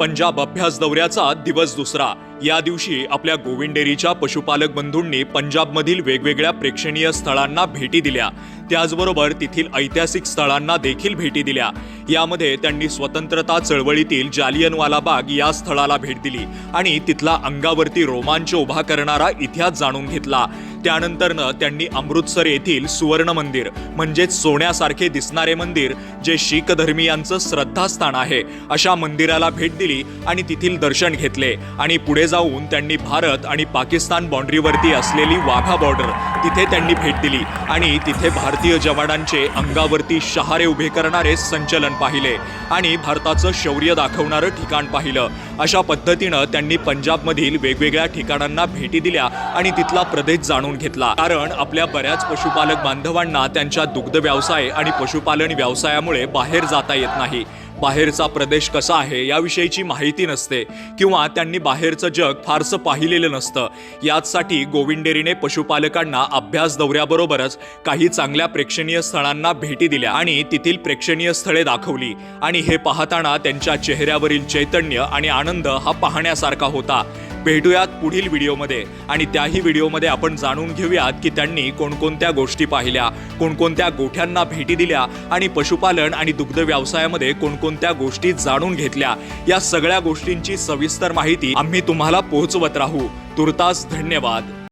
पंजाब अभ्यास दौऱ्याचा दिवस दुसरा. या दिवशी आपल्या गोविंडेरीच्या पशुपालक बंधूंनी पंजाबमधील वेगवेगळ्या प्रेक्षणीय स्थळांना भेटी दिल्या. त्याचबरोबर तेथील ऐतिहासिक स्थळांना देखील भेटी दिल्या. यामध्ये त्यांनी स्वतंत्रता चळवळीतील जालियनवाला बाग या स्थळाला भेट दिली आणि तिथला अंगावरती रोमांच उभा करणारा इतिहास जाणून घेतला. त्यानंतरनं त्यांनी अमृतसर येथील सुवर्ण मंदिर म्हणजेच सोन्यासारखे दिसणारे मंदिर जे शीख धर्मियांचं श्रद्धास्थान आहे अशा मंदिराला भेट दिली आणि तेथील दर्शन घेतले. आणि पुढे जाऊन त्यांनी भारत आणि पाकिस्तान बाँड्रीवरती असलेली वाघा बॉर्डर तिथे त्यांनी भेट दिली. आणि तिथे भारतीय जवानांचे अंगावरती शहारे उभे करणारे संचलन पाहिले आणि भारताचं शौर्य दाखवणारं ठिकाण पाहिलं. अशा पद्धतीनं त्यांनी पंजाबमधील वेगवेगळ्या ठिकाणांना भेटी दिल्या आणि तिथला प्रदेश जाणून घेतला. कारण आपल्या बऱ्याच पशुपालक बांधवांना त्यांच्या दुग्ध व्यवसाय आणि पशुपालन व्यवसायामुळे बाहेर जाता येत नाही. बाहेरचा प्रदेश कसा आहे याविषयीची माहिती नसते किंवा त्यांनी बाहेरचं जग फारसं पाहिलेलं नसतं. याचसाठी गोविंदेरीने पशुपालकांना अभ्यास दौऱ्याबरोबरच काही चांगल्या प्रेक्षणीय स्थळांना भेटी दिल्या आणि तेथील प्रेक्षणीय स्थळे दाखवली. आणि हे पाहताना त्यांच्या चेहऱ्यावरील चैतन्य आणि आनंद हा पाहण्यासारखा होता. भेटूयात पुढील व्हिडिओमध्ये. आणि त्याही व्हिडिओमध्ये आपण जाणून घेऊयात की त्यांनी कोणकोणत्या गोष्टी पाहिल्या कोणकोणत्या गोठ्यांना भेटी दिल्या आणि पशुपालन आणि दुग्ध व्यवसायामध्ये कोणकोणत्या गोष्टी जाणून घेतल्या. या सगळ्या गोष्टींची सविस्तर माहिती आम्ही तुम्हाला पोहोचवत राहू. तुर्तास धन्यवाद.